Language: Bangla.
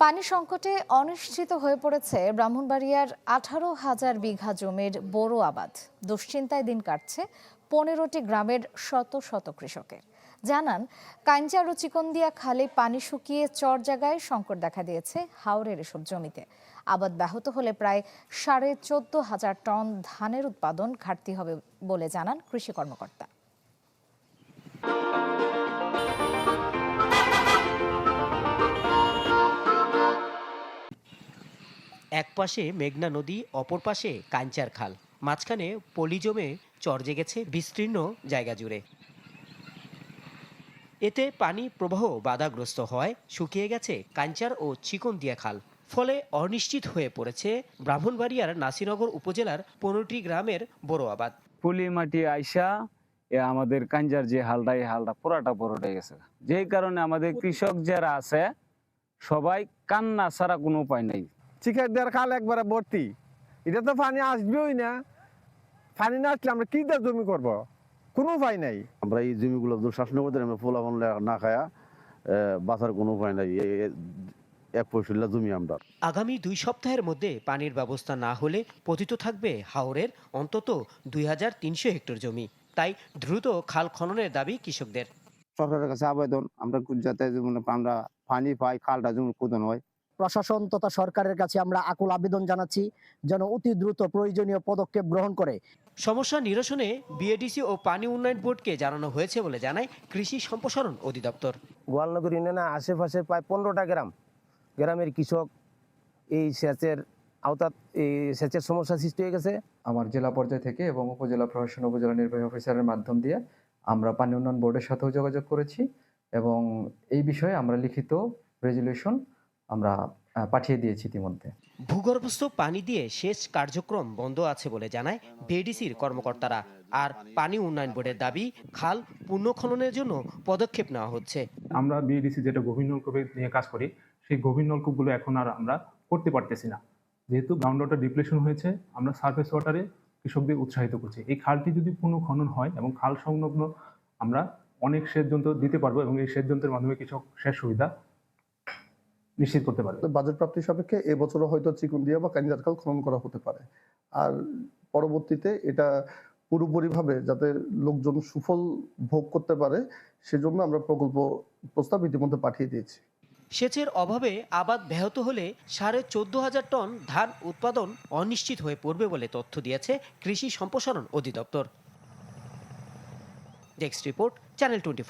পানি সংকটে অনিশ্চিত হয়ে পড়েছে ব্রাহ্মণবাড়িয়ার আঠারো হাজার বিঘা জমির বোরো আবাদ। দুশ্চিন্তায় দিন কাটছে পনেরোটি গ্রামের শত শত কৃষকের। জানান কাঞ্চার ও চিকন্দিয়া খালে পানি শুকিয়ে চর জায়গায় সংকট দেখা দিয়েছে হাওরের এসব জমিতে। আবাদ ব্যাহত হলে প্রায় সাড়ে চোদ্দ হাজার টন ধানের উৎপাদন ঘাটতি হবে বলে জানান কৃষি কর্মকর্তা। এক পাশে মেঘনা নদী, অপর পাশে কাঞ্চার খাল। মাঝখানে পলি জমে চর জেগেছে বিস্তীর্ণ জায়গা জুড়ে। এতে পানি প্রবাহ বাধাগ্রস্ত হয় শুকিয়ে গেছে কাঞ্চার ও চিকনদিয়া খাল। ফলে অনিশ্চিত হয়ে পড়েছে ব্রাহ্মণবাড়িয়ার নাসিনগর উপজেলার পনেরোটি গ্রামের বড় আবাদ। পলি মাটি আইসা আমাদের কাঞ্জার যে হালটা, এই হালটা পুরাটা পুরোটা গেছে। যেই কারণে আমাদের কৃষক যারা আছে, সবাই কান্না ছাড়া কোনো উপায় নাই। চিকেন দেওয়ার খাল একবারে ভর্তি। এটা তো পানি আসবেই না। পানি না আসলে আমরা কি দিয়ে জমি করব? কোনো উপায় নাই। আমরা এই জমিগুলো দুঃশাসনের মধ্যে আমরা পোলা বানলে না খায়া আহ, বাঁচার কোনো উপায় নাই। এক পয়সা জমি আমরা। আগামী দুই সপ্তাহের মধ্যে পানির ব্যবস্থা না হলে পতিত থাকবে হাওরের অন্তত দুই হাজার তিনশো হেক্টর জমি। তাই দ্রুত খাল খননের দাবি কৃষকদের। সরকারের কাছে আবেদন আমরা যাতে যেমন আমরা পানি পাই খালটা যেমন পূরণ হয় প্রশাসন তথা সরকারের কাছে আমরা আকুল আবেদন জানাচ্ছি যেন অতি দ্রুত প্রয়োজনীয় পদক্ষেপ গ্রহণ করে। সমস্যা নিরসনে বিএডিসি ও পানি উন্নয়ন বোর্ডকে জানানো হয়েছে বলে জানায় কৃষি সম্প্রসারণ অধিদপ্তর। গোয়ালনগর ইউনিয়নের আশেপাশে প্রায় পনেরোটা গ্রাম গ্রামের কৃষক এই সেচের আওতা এই সেচের সমস্যা সৃষ্টি হয়ে গেছে। আমার জেলা পর্যায় থেকে এবং উপজেলা প্রশাসন উপজেলা নির্বাহী অফিসারের মাধ্যম দিয়ে আমরা পানি উন্নয়ন বোর্ডের সাথেও যোগাযোগ করেছি এবং এই বিষয়ে আমরা লিখিত রেজুলেশন আমরা পাঠিয়ে দিয়েছি ইতিমধ্যে। ভূগর্ভস্থ পানি দিয়ে সেচ কার্যক্রম বন্ধ আছে বলে জানায় বিএডিসির কর্মকর্তারা। আর পানি উন্নয়ন বোর্ডের দাবি খাল পুনঃখননের জন্য পদক্ষেপ নেওয়া হচ্ছে। আমরা বিএডিসি যেটা গভীর নলকূপে নিয়ে কাজ করি সেই গভীর নলকূপগুলো এখন আর আমরা করতে পারতেছি না। যেহেতু গ্রাউন্ড ওয়াটার ডিপ্লেশন হয়েছে আমরা সার্ফেস ওয়াটারে কৃষকদের উৎসাহিত করছি। এই খালটি যদি পুনঃখনন হয় এবং খাল সংলগ্ন আমরা অনেক সেচ যন্ত্র দিতে পারব এবং এই সেচ যন্ত্রের মাধ্যমে কৃষক সেচ সুবিধা নিশ্চিত করতে পারবে বাজেট প্রাপ্তি সাপেক্ষে এবছরও হয়তো চিকুন্দিয়া বা কাঞ্জার খাল খনন করা হতে পারে। আর পরবর্তীতে এটা পুরোপুরিভাবে যাতে লোকজন সুফল ভোগ করতে পারে সেজন্য আমরা প্রকল্প প্রস্তাব ইতিমধ্যে পাঠিয়ে দিয়েছি। সেচের অভাবে আবাদ ব্যাহত হলে সাড়ে চোদ্দ হাজার টন ধান উৎপাদন অনিশ্চিত হয়ে পড়বে বলে তথ্য দিয়েছে কৃষি সম্প্রসারণ অধিদপ্তর। Desk report channel twenty